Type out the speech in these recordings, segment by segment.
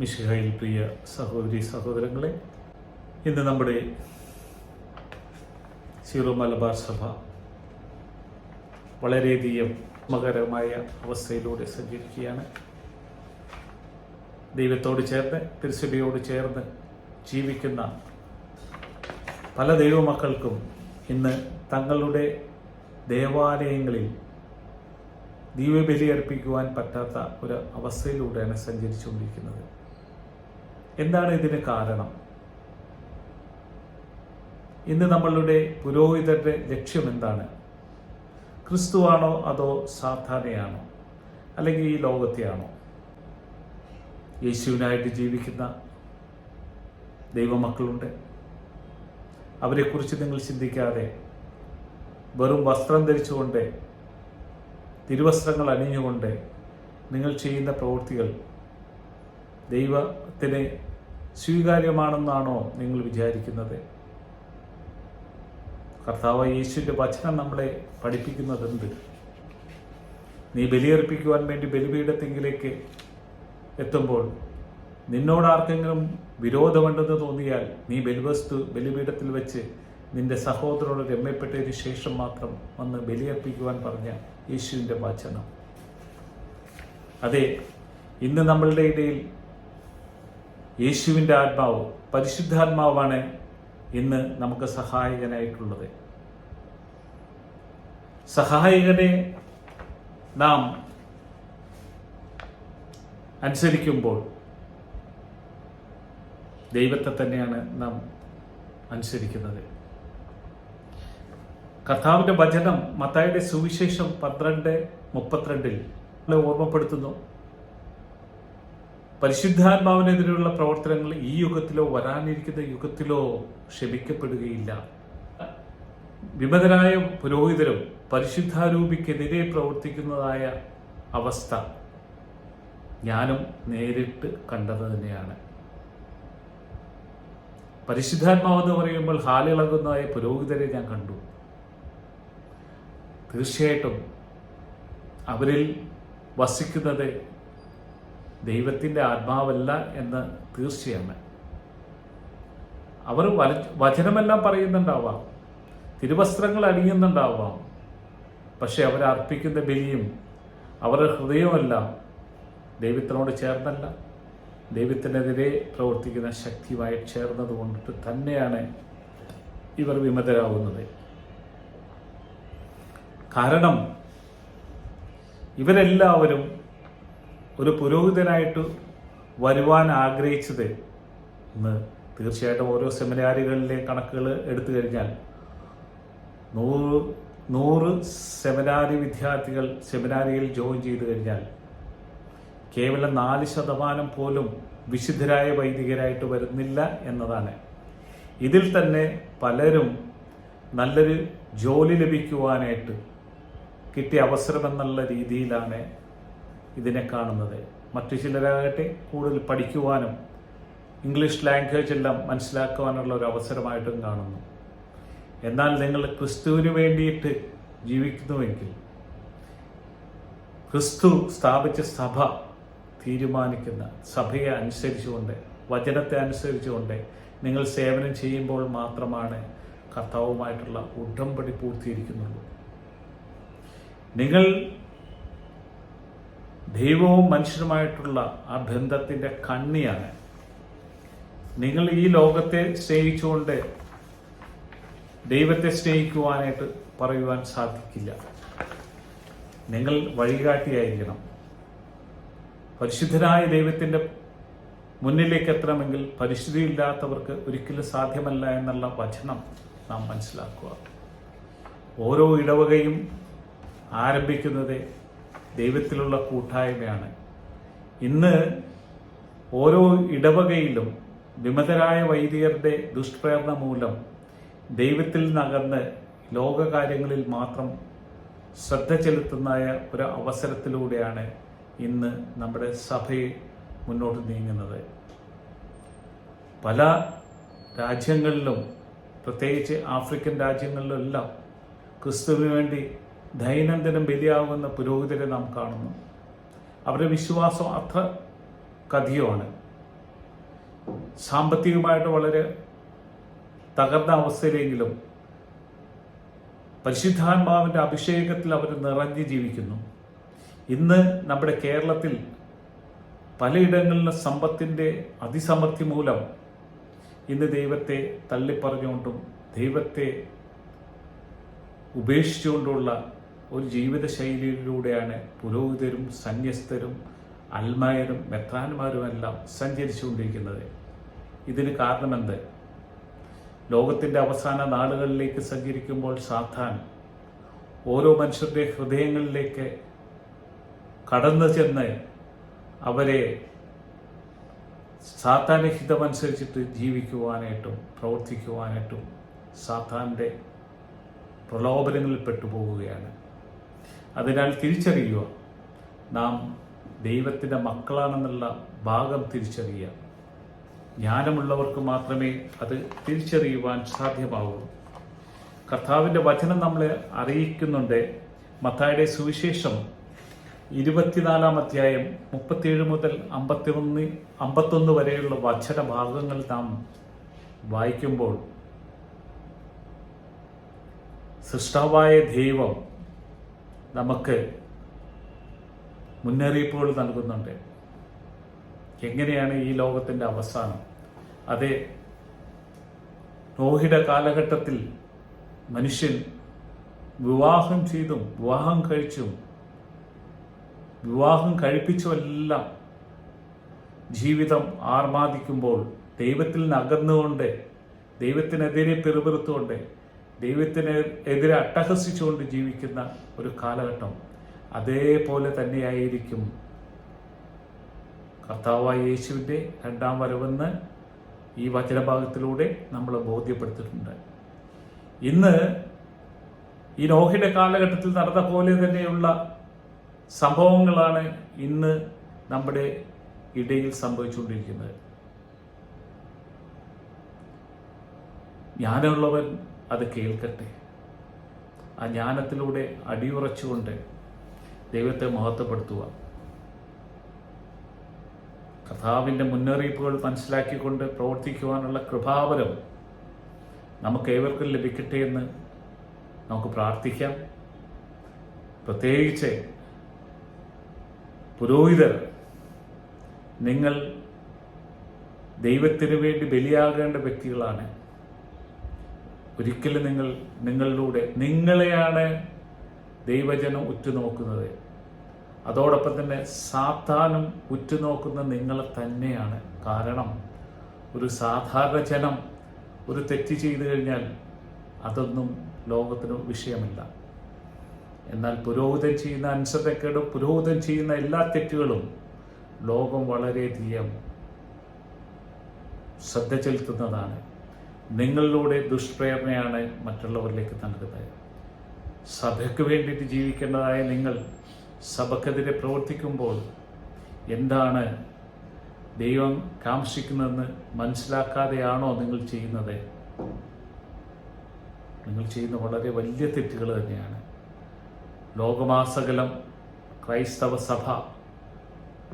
മിഷിഹായിൽ പ്രിയ സഹോദരി സഹോദരങ്ങളെ ഇന്ന് നമ്മുടെ സീറോ മലബാർ സഭ വളരെയധികം മകരമായ അവസ്ഥയിലൂടെ സഞ്ചരിക്കുകയാണ്. ദൈവത്തോട് ചേർന്ന് തിരുസഭയോട് ചേർന്ന് ജീവിക്കുന്ന പല ദൈവമക്കൾക്കും ഇന്ന് തങ്ങളുടെ ദേവാലയങ്ങളിൽ ദീപബലി അർപ്പിക്കുവാൻ പറ്റാത്ത ഒരു അവസ്ഥയിലൂടെയാണ് സഞ്ചരിച്ചുകൊണ്ടിരിക്കുന്നത്. എന്താണ് ഇതിന് കാരണം? ഇന്ന് നമ്മളുടെ പുരോഹിതരുടെ ലക്ഷ്യം എന്താണ്? ക്രിസ്തുവാണോ അതോ സാധാരണയാണോ അല്ലെങ്കിൽ ഈ ലോകത്തെയാണോ? യേശുവിനായിട്ട് ജീവിക്കുന്ന ദൈവമക്കളുണ്ട്. അവരെക്കുറിച്ച് നിങ്ങൾ ചിന്തിക്കാതെ വെറും വസ്ത്രം ധരിച്ചുകൊണ്ട് തിരുവസ്ത്രങ്ങൾ അണിഞ്ഞുകൊണ്ട് നിങ്ങൾ ചെയ്യുന്ന പ്രവൃത്തികൾ ദൈവത്തിന് സ്വീകാര്യമാണെന്നാണോ നിങ്ങൾ വിചാരിക്കുന്നത്? കർത്താവ് യേശുവിന്റെ വചനം നമ്മളെ പഠിപ്പിക്കുന്നത് എന്ത് നീ ബലിയർപ്പിക്കുവാൻ വേണ്ടി ബലിപീഠത്തെങ്കിലേക്ക് എത്തുമ്പോൾ നിന്നോട് ആർക്കെങ്കിലും വിരോധമുണ്ടെന്ന് തോന്നിയാൽ നീ ബലിവസ്തു ബലിപീഠത്തിൽ വെച്ച് നിന്റെ സഹോദരോട് രമ്യപ്പെട്ടതിന് ശേഷം മാത്രം വന്ന് ബലിയർപ്പിക്കുവാൻ പറഞ്ഞ യേശുവിന്റെ വചനം. അതെ ഇന്ന് നമ്മളുടെ ഇടയിൽ യേശുവിന്റെ ആത്മാവ് പരിശുദ്ധാത്മാവാണ് ഇന്ന് നമുക്ക് സഹായകനായിട്ടുള്ളത്. സഹായകനെ നാം അനുസരിക്കുമ്പോൾ ദൈവത്തെ തന്നെയാണ് നാം അനുസരിക്കുന്നത്. കർത്താവിന്റെ വചനം മത്തായുടെ സുവിശേഷം പന്ത്രണ്ട് മുപ്പത്തിരണ്ടിൽ ഓർമ്മപ്പെടുത്തുന്നു. പരിശുദ്ധാത്മാവിനെതിരെയുള്ള പ്രവർത്തനങ്ങൾ ഈ യുഗത്തിലോ വരാനിരിക്കുന്ന യുഗത്തിലോ ക്ഷമിക്കപ്പെടുകയില്ല. വിമതരായ പുരോഹിതരും പരിശുദ്ധാരൂപിക്കെതിരെ പ്രവർത്തിക്കുന്നതായ അവസ്ഥ ഞാനും നേരിട്ട് കണ്ടത് തന്നെയാണ്. പരിശുദ്ധാത്മാവെന്ന് പറയുമ്പോൾ ഹാലിളകുന്നതായ പുരോഹിതരെ ഞാൻ കണ്ടു. തീർച്ചയായിട്ടും അവരിൽ വസിക്കുന്നത് ദൈവത്തിന്റെ ആത്മാവല്ല എന്ന് തീർച്ചയാണ്. അവർ വല വചനമെല്ലാം പറയുന്നുണ്ടാവാം. തിരുവസ്ത്രങ്ങൾ അണിയുന്നുണ്ടാവാം. പക്ഷെ അർപ്പിക്കുന്ന ബലിയും അവരുടെ ഹൃദയമെല്ലാം ദൈവത്തിനോട് ചേർന്നല്ല. ദൈവത്തിനെതിരെ പ്രവർത്തിക്കുന്ന ശക്തിയുമായി ചേർന്നത് കൊണ്ടിട്ട് തന്നെയാണ് ഇവർ വിമതരാകുന്നത്. കാരണം ഇവരെല്ലാവരും ഒരു പുരോഹിതനായിട്ട് വരുവാൻ ആഗ്രഹിച്ചത് ഇന്ന് തീർച്ചയായിട്ടും ഓരോ സെമിനാറുകളിലെ കണക്കുകൾ എടുത്തു കഴിഞ്ഞാൽ നൂറ് നൂറ് സെമിനാരി വിദ്യാർത്ഥികൾ സെമിനാരിയിൽ ജോയിൻ ചെയ്തു കഴിഞ്ഞാൽ കേവലം നാല് ശതമാനം പോലും വിശുദ്ധരായ വൈദികരായിട്ട് വരുന്നില്ല എന്നതാണ്. ഇതിൽ തന്നെ പലരും നല്ലൊരു ജോലി ലഭിക്കുവാനായിട്ട് കിട്ടിയ അവസരമെന്നുള്ള രീതിയിലാണ് ഇതിനെ കാണുന്നത്. മറ്റു ചിലരാകട്ടെ കൂടുതൽ പഠിക്കുവാനും ഇംഗ്ലീഷ് ലാംഗ്വേജ് എല്ലാം മനസ്സിലാക്കുവാനുള്ള ഒരു അവസരമായിട്ടും കാണുന്നു. എന്നാൽ നിങ്ങൾ ക്രിസ്തുവിന് വേണ്ടിയിട്ട് ജീവിക്കുന്നുവെങ്കിൽ ക്രിസ്തു സ്ഥാപിച്ച സഭ തീരുമാനിക്കുന്ന സഭയെ അനുസരിച്ചുകൊണ്ട് വചനത്തെ അനുസരിച്ചുകൊണ്ട് നിങ്ങൾ സേവനം ചെയ്യുമ്പോൾ മാത്രമാണ് കർത്താവുമായിട്ടുള്ള ഉടമ്പടി പൂർത്തീകരിക്കുന്നുള്ളൂ. നിങ്ങൾ ദൈവവും മനുഷ്യരുമായിട്ടുള്ള ആ ബന്ധത്തിന്റെ കണ്ണിയാണ്. നിങ്ങൾ ഈ ലോകത്തെ സ്നേഹിച്ചുകൊണ്ട് ദൈവത്തെ സ്നേഹിക്കുവാനായിട്ട് പറയുവാൻ സാധിക്കില്ല. നിങ്ങൾ വഴികാട്ടിയായിരിക്കണം. പരിശുദ്ധനായ ദൈവത്തിന്റെ മുന്നിലേക്ക് എത്തണമെങ്കിൽ പരിശുദ്ധി ഇല്ലാത്തവർക്ക് ഒരിക്കലും സാധ്യമല്ല എന്നുള്ള വചനം നാം മനസ്സിലാക്കുക. ഓരോ ഇടവകയും ആരംഭിക്കുന്നത് ദൈവത്തിലുള്ള കൂട്ടായ്മയാണ്. ഇന്ന് ഓരോ ഇടവകയിലും വിമതരായ വൈദികരുടെ ദുഷ്പ്രേരണ മൂലം ദൈവത്തിൽ നകർന്ന് ലോകകാര്യങ്ങളിൽ മാത്രം ശ്രദ്ധ ചെലുത്തുന്ന ഒരു അവസരത്തിലൂടെയാണ് ഇന്ന് നമ്മുടെ സഭയെ മുന്നോട്ട് നീങ്ങുന്നത്. പല രാജ്യങ്ങളിലും പ്രത്യേകിച്ച് ആഫ്രിക്കൻ രാജ്യങ്ങളിലെല്ലാം ക്രിസ്തുവിന് വേണ്ടി ദൈനംദിനം ബലിയാകുന്ന പുരോഹിതരെ നാം കാണുന്നു. അവരുടെ വിശ്വാസം അത്ര കഥയുമാണ്. സാമ്പത്തികമായിട്ട് വളരെ തകർന്ന അവസ്ഥയിലെങ്കിലും പരിശുദ്ധാത്മാവിന്റെ അഭിഷേകത്തിൽ അവർ നിറഞ്ഞു ജീവിക്കുന്നു. ഇന്ന് നമ്മുടെ കേരളത്തിൽ പലയിടങ്ങളിലും സമ്പത്തിന്റെ അതിസമൃദ്ധി മൂലം ഇന്ന് ദൈവത്തെ തള്ളിപ്പറഞ്ഞുകൊണ്ടും ദൈവത്തെ ഉപേക്ഷിച്ചുകൊണ്ടുള്ള ഒരു ജീവിതശൈലിയിലൂടെയാണ് പുരോഹിതരും സന്യസ്തരും അൽമായരും മെത്രാന്മാരുമെല്ലാം സഞ്ചരിച്ചുകൊണ്ടിരിക്കുന്നത്. ഇതിന് കാരണമെന്ത്? ലോകത്തിന്റെ അവസാന നാളുകളിലേക്ക് സഞ്ചരിക്കുമ്പോൾ സാധാൻ ഓരോ മനുഷ്യരുടെ ഹൃദയങ്ങളിലേക്ക് കടന്നു ചെന്ന് അവരെ സാത്താന്റെ ഹിതമനുസരിച്ചിട്ട് ജീവിക്കുവാനായിട്ടും പ്രവർത്തിക്കുവാനായിട്ടും സാത്താന്റെ പ്രലോഭനങ്ങളിൽ പെട്ടുപോവുകയാണ് അതിനാൽ തിരിച്ചറിയുക. നാം ദൈവത്തിന്റെ മക്കളാണെന്നുള്ള ഭാഗം തിരിച്ചറിയുക. ജ്ഞാനമുള്ളവർക്ക് മാത്രമേ അത് തിരിച്ചറിയുവാൻ സാധ്യമാവൂ. കർത്താവിന്റെ വചനം നമ്മളെ അറിയിക്കുന്നുണ്ട്. മത്തായുടെ സുവിശേഷം ഇരുപത്തിനാലാം അധ്യായം മുപ്പത്തിയേഴ് മുതൽ അമ്പത്തിയൊന്ന് അമ്പത്തൊന്ന് വരെയുള്ള വചന ഭാഗങ്ങൾ നാം വായിക്കുമ്പോൾ സൃഷ്ടാവായ ദൈവം നമുക്ക് മുന്നറിയിപ്പുകൾ നൽകുന്നുണ്ട്. എങ്ങനെയാണ് ഈ ലോകത്തിന്റെ അവസാനം? അതെ നോഹിയുടെ കാലഘട്ടത്തിൽ മനുഷ്യൻ വിവാഹം ചെയ്തും വിവാഹം കഴിച്ചും വിവാഹം കഴിപ്പിച്ചുമെല്ലാം ജീവിതം ആർമാദിക്കുമ്പോൾ ദൈവത്തിൽ നിന്ന് അകന്നുകൊണ്ട് ദൈവത്തിനെതിരെ പിറുപിറുത്തുകൊണ്ട് ദൈവത്തിന് എതിരെ അട്ടഹസിച്ചുകൊണ്ട് ജീവിക്കുന്ന ഒരു കാലഘട്ടം അതേപോലെ തന്നെയായിരിക്കും. കർത്താവായ യേശുവിന്റെ രണ്ടാം വരവെന്ന് ഈ വചനഭാഗത്തിലൂടെ നമ്മൾ ബോധ്യപ്പെടുത്തിയിട്ടുണ്ട്. ഇന്ന് ഈ നോഹിയുടെ കാലഘട്ടത്തിൽ നടന്ന പോലെ തന്നെയുള്ള സംഭവങ്ങളാണ് ഇന്ന് നമ്മുടെ ഇടയിൽ സംഭവിച്ചുകൊണ്ടിരിക്കുന്നത്. ജ്ഞാനമുള്ളവൻ അത് കേൾക്കട്ടെ. ആ ജ്ഞാനത്തിലൂടെ അടിയുറച്ചുകൊണ്ട് ദൈവത്തെ മഹത്വപ്പെടുത്തുക. കഥാവിന്റെ മുന്നറിയിപ്പുകൾ മനസ്സിലാക്കിക്കൊണ്ട് പ്രവർത്തിക്കുവാനുള്ള കൃപാവരം നമുക്ക് ഏവർക്കും ലഭിക്കട്ടെ എന്ന് നമുക്ക് പ്രാർത്ഥിക്കാം. പ്രത്യേകിച്ച് പുരോഹിതർ നിങ്ങൾ ദൈവത്തിനു വേണ്ടി ബലിയാകേണ്ട വ്യക്തികളാണ്. ഒരിക്കലും നിങ്ങൾ നിങ്ങളിലൂടെ നിങ്ങളെയാണ് ദൈവജനം ഉറ്റുനോക്കുന്നത്. അതോടൊപ്പം തന്നെ സാത്താനും ഉറ്റുനോക്കുന്ന നിങ്ങളെ തന്നെയാണ്. കാരണം ഒരു സാധാരണ ജനം ഒരു തെറ്റ് ചെയ്തു കഴിഞ്ഞാൽ അതൊന്നും ലോകത്തിന് വിഷയമില്ല. എന്നാൽ പുരോഹിതൻ ചെയ്യുന്ന അനുസരണക്കേടും പുരോഹിതൻ ചെയ്യുന്ന എല്ലാ തെറ്റുകളും ലോകം വളരെയധികം ശ്രദ്ധ ചെലുത്തുന്നതാണ്. നിങ്ങളിലൂടെ ദുഷ്പ്രേരണയാണ് മറ്റുള്ളവരിലേക്ക് നൽകുന്നത് സഭയ്ക്ക് വേണ്ടിയിട്ട് ജീവിക്കേണ്ടതായ നിങ്ങൾ സഭക്കെതിരെ പ്രവർത്തിക്കുമ്പോൾ എന്താണ് ദൈവം കാംക്ഷിക്കുന്നതെന്ന് മനസ്സിലാക്കാതെയാണോ നിങ്ങൾ ചെയ്യുന്നത്? നിങ്ങൾ ചെയ്യുന്ന വളരെ വലിയ തെറ്റുകൾ തന്നെയാണ്. ലോകമാസകലം ക്രൈസ്തവ സഭ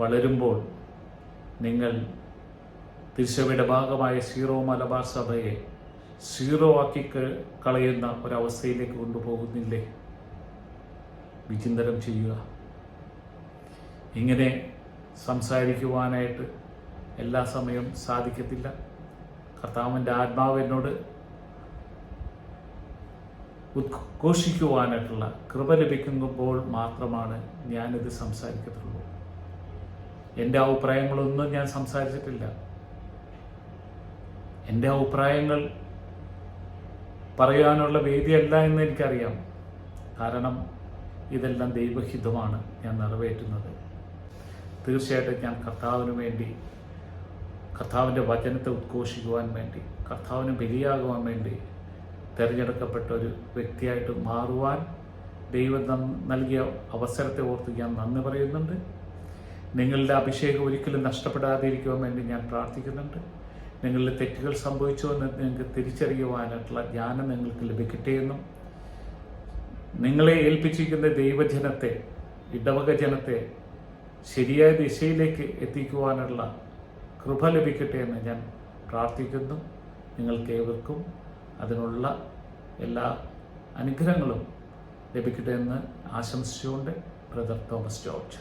വളരുമ്പോൾ നിങ്ങൾ തിരുസഭയുടെ ഭാഗമായ സീറോ മലബാർ സഭയെ സീറോ ആക്കി കളയുന്ന ഒരവസ്ഥയിലേക്ക് കൊണ്ടുപോകുന്നില്ലേ? വിചിന്തനം ചെയ്യുക. ഇങ്ങനെ സംസാരിക്കുവാനായിട്ട് എല്ലാ സമയവും സാധിക്കത്തില്ല. കർത്താവിന്റെ ആത്മാവ് എന്നോട് ഉദ്ഘോഷിക്കുവാനായിട്ടുള്ള കൃപ ലഭിക്കുമ്പോൾ മാത്രമാണ് ഞാനിത് സംസാരിക്കത്തുള്ളൂ. എന്റെ അഭിപ്രായങ്ങളൊന്നും ഞാൻ സംസാരിച്ചിട്ടില്ല. എന്റെ അഭിപ്രായങ്ങൾ പറയാനുള്ള വേദിയല്ല എന്ന് എനിക്കറിയാം. കാരണം ഇതെല്ലാം ദൈവഹിതമാണ് ഞാൻ നിറവേറ്റുന്നത്. തീർച്ചയായിട്ടും ഞാൻ കർത്താവിന് വേണ്ടി കർത്താവിന്റെ വചനത്തെ ഉദ്ഘോഷിക്കുവാൻ വേണ്ടി കർത്താവിന് ബലിയാകുവാൻ വേണ്ടി തിരഞ്ഞെടുക്കപ്പെട്ട ഒരു വ്യക്തിയായിട്ട് മാറുവാൻ ദൈവം നൽകിയ അവസരത്തെ ഓർത്ത് ഞാൻ നന്ദി പറയുന്നുണ്ട്. നിങ്ങളുടെ അഭിഷേകം ഒരിക്കലും നഷ്ടപ്പെടാതിരിക്കുവാൻ വേണ്ടി ഞാൻ പ്രാർത്ഥിക്കുന്നുണ്ട്. നിങ്ങളുടെ തെറ്റുകൾ സംഭവിച്ചോ എന്ന് നിങ്ങൾക്ക് തിരിച്ചറിയുവാനായിട്ടുള്ള ജ്ഞാനം നിങ്ങൾക്ക് ലഭിക്കട്ടെ എന്നും നിങ്ങളെ ഏൽപ്പിച്ചിരിക്കുന്ന ദൈവജനത്തെ ഇടവക ജനത്തെ ശരിയായ ദിശയിലേക്ക് എത്തിക്കുവാനുള്ള കൃപ ലഭിക്കട്ടെ എന്ന് ഞാൻ പ്രാർത്ഥിക്കുന്നു. നിങ്ങൾക്ക് ഏവർക്കും അതിനുള്ള എല്ലാ അനുഗ്രഹങ്ങളും ലഭിക്കട്ടെ എന്ന് ആശംസിച്ചുകൊണ്ട് ബ്രദർ തോമസ് ജോർജ്.